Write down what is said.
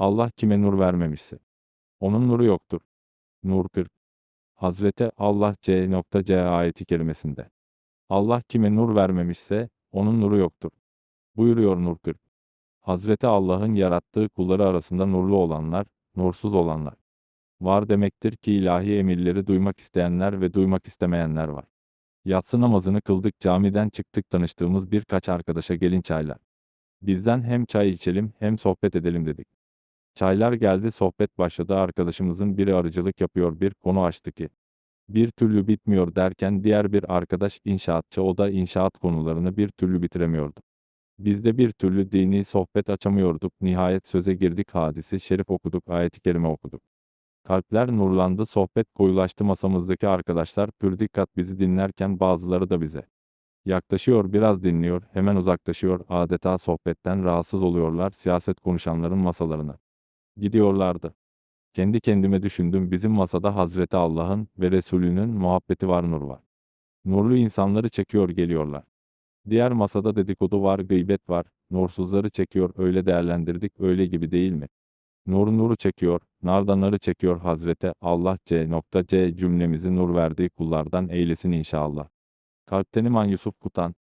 Allah kime nur vermemişse. Onun nuru yoktur. Nur 40. Hazreti Allah C.C ayeti kerimesinde. Allah kime nur vermemişse, onun nuru yoktur. Buyuruyor Nur 40. Hazreti Allah'ın yarattığı kulları arasında nurlu olanlar, nursuz olanlar. Var demektir ki ilahi emirleri duymak isteyenler ve duymak istemeyenler var. Yatsı namazını kıldık camiden çıktık tanıştığımız birkaç arkadaşa gelin çaylar. Bizden hem çay içelim hem sohbet edelim dedik. Çaylar geldi sohbet başladı arkadaşımızın biri arıcılık yapıyor bir konu açtı ki. Bir türlü bitmiyor derken diğer bir arkadaş inşaatçı o da inşaat konularını bir türlü bitiremiyordu. Biz de bir türlü dini sohbet açamıyorduk nihayet söze girdik hadisi şerif okuduk ayet-i kerime okuduk. Kalpler nurlandı sohbet koyulaştı masamızdaki arkadaşlar pür dikkat bizi dinlerken bazıları da bize. Yaklaşıyor biraz dinliyor hemen uzaklaşıyor adeta sohbetten rahatsız oluyorlar siyaset konuşanların masalarına. Gidiyorlardı. Kendi kendime düşündüm bizim masada Hazreti Allah'ın ve Resulünün muhabbeti var nur var. Nurlu insanları çekiyor geliyorlar. Diğer masada dedikodu var gıybet var, nursuzları çekiyor öyle değerlendirdik öyle gibi değil mi? Nur nuru çekiyor, narda narı çekiyor Hazreti Allah C.C cümlemizi nur verdiği kullardan eylesin inşallah. Kalpten iman Yusuf Kutan